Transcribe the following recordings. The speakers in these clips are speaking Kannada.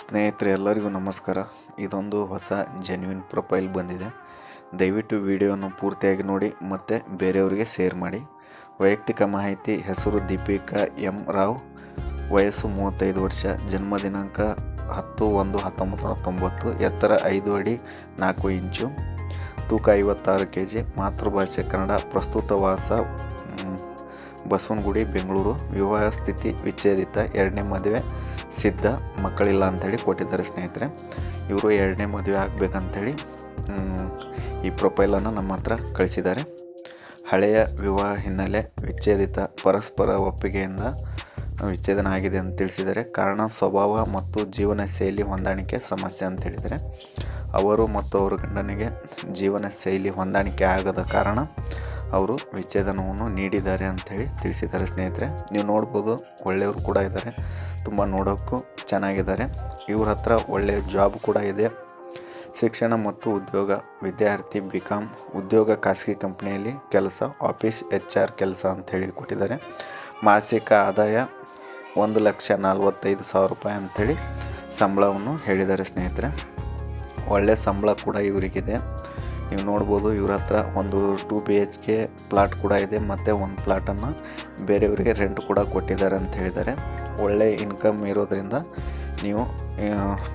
ಸ್ನೇಹಿತರೆ, ಎಲ್ಲರಿಗೂ ನಮಸ್ಕಾರ. ಇದೊಂದು ಹೊಸ ಜೆನ್ಯೂನ್ ಪ್ರೊಫೈಲ್ ಬಂದಿದೆ. ದಯವಿಟ್ಟು ವಿಡಿಯೋವನ್ನು ಪೂರ್ತಿಯಾಗಿ ನೋಡಿ, ಮತ್ತು ಬೇರೆಯವರಿಗೆ ಶೇರ್ ಮಾಡಿ. ವೈಯಕ್ತಿಕ ಮಾಹಿತಿ, ಹೆಸರು ದೀಪಿಕಾ ಎಂ ರಾವ್, ವಯಸ್ಸು ಮೂವತ್ತೈದು ವರ್ಷ, ಜನ್ಮ ದಿನಾಂಕ ಹತ್ತು ಒಂದು ಹತ್ತೊಂಬತ್ತು ನೂರ ತೊಂಬತ್ತು, ಎತ್ತರ ಐದು ಅಡಿ ನಾಲ್ಕು ಇಂಚು, ತೂಕ ಐವತ್ತಾರು ಕೆ ಜಿ ಮಾತೃಭಾಷೆ ಕನ್ನಡ, ಪ್ರಸ್ತುತ ವಾಸ ಬಸವನಗುಡಿ, ಬೆಂಗಳೂರು, ವಿವಾಹ ಸ್ಥಿತಿ ವಿಚ್ಛೇದಿತ, ಎರಡನೇ ಮದುವೆ ಸಿದ್ಧ ಮಕ್ಕಳಿಲ್ಲ ಅಂಥೇಳಿ ಕೊಟ್ಟಿದ್ದಾರೆ ಸ್ನೇಹಿತರೆ. ಇವರು ಎರಡನೇ ಮದುವೆ ಆಗಬೇಕಂಥೇಳಿ ಈ ಪ್ರೊಫೈಲನ್ನು ನಮ್ಮ ಹತ್ರ ಕಳಿಸಿದ್ದಾರೆ. ಹಳೆಯ ವಿವಾಹ ಹಿನ್ನೆಲೆ ವಿಚ್ಛೇದಿತ ಪರಸ್ಪರ ಒಪ್ಪಿಗೆಯಿಂದ ವಿಚ್ಛೇದನ ಆಗಿದೆ ಅಂತ ತಿಳಿಸಿದ್ದಾರೆ. ಕಾರಣ, ಸ್ವಭಾವ ಮತ್ತು ಜೀವನ ಶೈಲಿ ಹೊಂದಾಣಿಕೆ ಸಮಸ್ಯೆ ಅಂತ ಹೇಳಿದ್ದಾರೆ. ಅವರು ಮತ್ತು ಅವರ ಗಂಡನಿಗೆ ಜೀವನ ಶೈಲಿ ಹೊಂದಾಣಿಕೆ ಆಗದ ಕಾರಣ ಅವರು ವಿಚ್ಛೇದನವನ್ನು ನೀಡಿದ್ದಾರೆ ಅಂಥೇಳಿ ತಿಳಿಸಿದ್ದಾರೆ ಸ್ನೇಹಿತರೆ. ನೀವು ನೋಡ್ಬೋದು ಒಳ್ಳೆಯವರು ಕೂಡ ಇದ್ದಾರೆ. ತುಂಬ ನೋಡೋಕ್ಕೂ ಚೆನ್ನಾಗಿದ್ದಾರೆ. ಇವ್ರ ಹತ್ರ ಒಳ್ಳೆಯ ಜಾಬ್ ಕೂಡ ಇದೆ. ಶಿಕ್ಷಣ ಮತ್ತು ಉದ್ಯೋಗ ವಿದ್ಯಾರ್ಥಿ ಬಿ ಕಾಮ್ ಉದ್ಯೋಗ ಖಾಸಗಿ ಕಂಪ್ನಿಯಲ್ಲಿ ಕೆಲಸ, ಆಫೀಸ್ ಎಚ್ ಆರ್ ಕೆಲಸ ಅಂತ ಹೇಳಿ ಕೊಟ್ಟಿದ್ದಾರೆ. ಮಾಸಿಕ ಆದಾಯ ಒಂದು ಲಕ್ಷ ನಲ್ವತ್ತೈದು ಸಾವಿರ ರೂಪಾಯಿ ಅಂಥೇಳಿ ಸಂಬಳವನ್ನು ಹೇಳಿದ್ದಾರೆ ಸ್ನೇಹಿತರೆ. ಒಳ್ಳೆಯ ಸಂಬಳ ಕೂಡ ಇವರಿಗಿದೆ. ನೀವು ನೋಡ್ಬೋದು ಇವ್ರ ಹತ್ರ ಒಂದು two B H K plot ಕೂಡ ಇದೆ, ಮತ್ತು ಒಂದು ಪ್ಲಾಟನ್ನು ಬೇರೆಯವರಿಗೆ ರೆಂಟ್ ಕೂಡ ಕೊಟ್ಟಿದ್ದಾರೆ ಅಂತ ಹೇಳಿದ್ದಾರೆ. ಒಳ್ಳೆ ಇನ್ಕಮ್ ಇರೋದರಿಂದ ನೀವು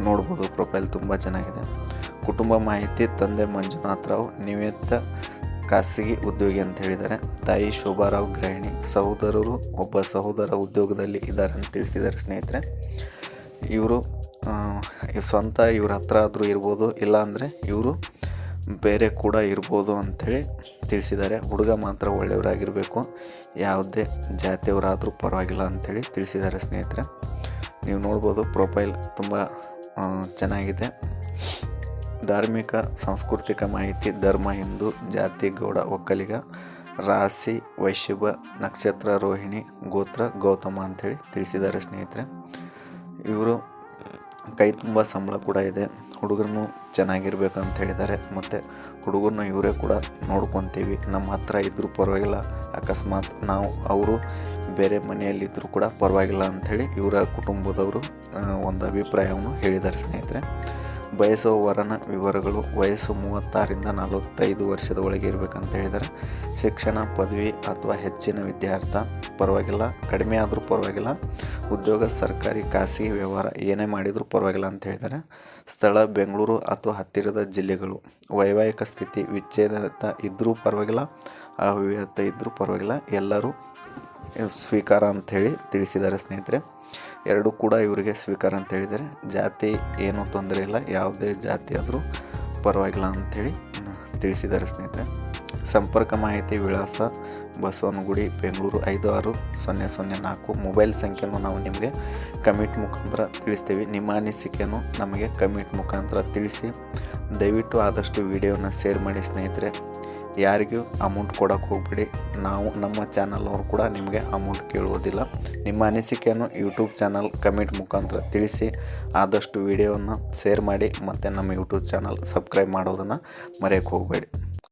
ನೋಡ್ಬೋದು ಪ್ರೊಫೈಲ್ ತುಂಬ ಚೆನ್ನಾಗಿದೆ. ಕುಟುಂಬ ಮಾಹಿತಿ, ತಂದೆ ಮಂಜುನಾಥ್ ರಾವ್, ನಿವೃತ್ತ ಖಾಸಗಿ ಉದ್ಯೋಗಿ ಅಂತ ಹೇಳಿದ್ದಾರೆ. ತಾಯಿ ಶೋಭಾರಾವ್ ಗೃಹಿಣಿ, ಸಹೋದರರು ಒಬ್ಬ ಸಹೋದರ ಉದ್ಯೋಗದಲ್ಲಿ ಇದ್ದಾರೆ ಅಂತ ತಿಳಿಸಿದ್ದಾರೆ ಸ್ನೇಹಿತರೆ. ಇವರು ಸ್ವಂತ ಇವ್ರ ಹತ್ರ ಆದರೂ ಇರ್ಬೋದು ಇಲ್ಲ ಅಂದರೆ ಇವರು ಬೇರೆ ಕೂಡ ಇರ್ಬೋದು ಅಂಥೇಳಿ ತಿಳಿಸಿದ್ದಾರೆ. ಹುಡುಗ ಮಾತ್ರ ಒಳ್ಳೆಯವರಾಗಿರಬೇಕು. ಯಾವುದೇ ಜಾತಿಯವರಾದರೂ ಪರವಾಗಿಲ್ಲ ಅಂಥೇಳಿ ತಿಳಿಸಿದ್ದಾರೆ ಸ್ನೇಹಿತರೆ. ನೀವು ನೋಡ್ಬೋದು ಪ್ರೊಫೈಲ್ ತುಂಬ ಚೆನ್ನಾಗಿದೆ. ಧಾರ್ಮಿಕ, ಸಾಂಸ್ಕೃತಿಕ ಮಾಹಿತಿ, ಧರ್ಮ, ಹಿಂದೂ, ಜಾತಿ, ಗೌಡ, ಒಕ್ಕಲಿಗ, ರಾಶಿ ವೈಶ್ಯಭ ನಕ್ಷತ್ರ, ರೋಹಿಣಿ, ಗೋತ್ರ, ಗೌತಮ ಅಂಥೇಳಿ ತಿಳಿಸಿದ್ದಾರೆ ಸ್ನೇಹಿತರೆ. ಇವರು ಕೈ ತುಂಬ ಸಂಬಳ ಕೂಡ ಇದೆ. ಹುಡುಗರನ್ನು ಅಂತ ಹೇಳಿದ್ದಾರೆ. ಮತ್ತು ಹುಡುಗರನ್ನ ಇವರೇ ಕೂಡ ನೋಡ್ಕೊತೀವಿ. ನಮ್ಮ ಹತ್ರ ಇದ್ದರೂ ಪರವಾಗಿಲ್ಲ. ಅಕಸ್ಮಾತ್ ನಾವು, ಅವರು ಬೇರೆ ಮನೆಯಲ್ಲಿದ್ದರೂ ಕೂಡ ಪರವಾಗಿಲ್ಲ ಅಂಥೇಳಿ ಇವರ ಕುಟುಂಬದವರು ಒಂದು ಅಭಿಪ್ರಾಯವನ್ನು ಹೇಳಿದ್ದಾರೆ ಸ್ನೇಹಿತರೆ. ಬಯಸುವ ವರನ ವಿವರಗಳು, ವಯಸ್ಸು ಮೂವತ್ತಾರಿಂದ ನಲವತ್ತೈದು ವರ್ಷದ ಒಳಗೆ ಇರಬೇಕಂತ ಹೇಳಿದರೆ ಶಿಕ್ಷಣ, ಪದವಿ ಅಥವಾ ಹೆಚ್ಚಿನ ವಿದ್ಯಾರ್ಥ, ಪರವಾಗಿಲ್ಲ. ಕಡಿಮೆ ಆದರೂ ಪರವಾಗಿಲ್ಲ. ಉದ್ಯೋಗ, ಸರ್ಕಾರಿ, ಖಾಸಗಿ ವ್ಯವಹಾರ ಏನೇ ಮಾಡಿದರೂ ಪರವಾಗಿಲ್ಲ ಅಂತ ಹೇಳಿದರೆ ಸ್ಥಳ, ಬೆಂಗಳೂರು ಅಥವಾ ಹತ್ತಿರದ ಜಿಲ್ಲೆಗಳು. ವೈವಾಹಿಕ ಸ್ಥಿತಿ ವಿಚ್ಛೇದನ ಇದ್ದರೂ ಪರವಾಗಿಲ್ಲ. ಅವಿವಾಹಿತ ಇದ್ದರೂ ಪರವಾಗಿಲ್ಲ. ಎಲ್ಲರೂ ಸ್ವೀಕಾರ ಅಂಥೇಳಿ ತಿಳಿಸಿದ್ದಾರೆ ಸ್ನೇಹಿತರೆ. ಎರಡೂ ಕೂಡ ಇವರಿಗೆ ಸ್ವೀಕಾರ ಅಂತ ಹೇಳಿದ್ದಾರೆ. ಜಾತಿ ಏನೂ ತೊಂದರೆ ಇಲ್ಲ, ಯಾವುದೇ ಜಾತಿ ಆದರೂ ಪರವಾಗಿಲ್ಲ ಅಂಥೇಳಿ ತಿಳಿಸಿದ್ದಾರೆ ಸ್ನೇಹಿತರೆ. ಸಂಪರ್ಕ ಮಾಹಿತಿ ವಿಳಾಸ ಬಸವನಗುಡಿ, ಬೆಂಗಳೂರು ಐದು ಆರು ಸೊನ್ನೆ ಸೊನ್ನೆ ನಾಲ್ಕು. ಮೊಬೈಲ್ ಸಂಖ್ಯೆಯನ್ನು ನಾವು ನಿಮಗೆ ಕಮಿಟ್ ಮುಖಾಂತರ ತಿಳಿಸ್ತೀವಿ. ನಿಮ್ಮ ಅನಿಸಿಕೆಯನ್ನು ನಮಗೆ ಕಮಿಟ್ ಮುಖಾಂತರ ತಿಳಿಸಿ. ದಯವಿಟ್ಟು ಆದಷ್ಟು ವಿಡಿಯೋನ ಶೇರ್ ಮಾಡಿ ಸ್ನೇಹಿತರೆ. ಯಾರಿಗೂ ಅಮೌಂಟ್ ಕೊಡೋಕ್ಕೆ ಹೋಗ್ಬೇಡಿ. ನಾವು ನಮ್ಮ ಚಾನಲ್ ಅವರು ಕೂಡ ನಿಮಗೆ ಅಮೌಂಟ್ ಕೇಳುವುದಿಲ್ಲ ನಿಮ್ಮ ಅನಿಸಿಕೆಯನ್ನು ಯೂಟ್ಯೂಬ್ ಚಾನಲ್ ಕಮೆಂಟ್ ಮುಖಾಂತರ ತಿಳಿಸಿ, ಆದಷ್ಟು ವಿಡಿಯೋವನ್ನು ಶೇರ್ ಮಾಡಿ, ಮತ್ತು ನಮ್ಮ ಯೂಟ್ಯೂಬ್ ಚಾನಲ್ ಸಬ್ಸ್ಕ್ರೈಬ್ ಮಾಡೋದನ್ನು ಮರೆಯೋಕ್ಕೆ ಹೋಗಬೇಡಿ.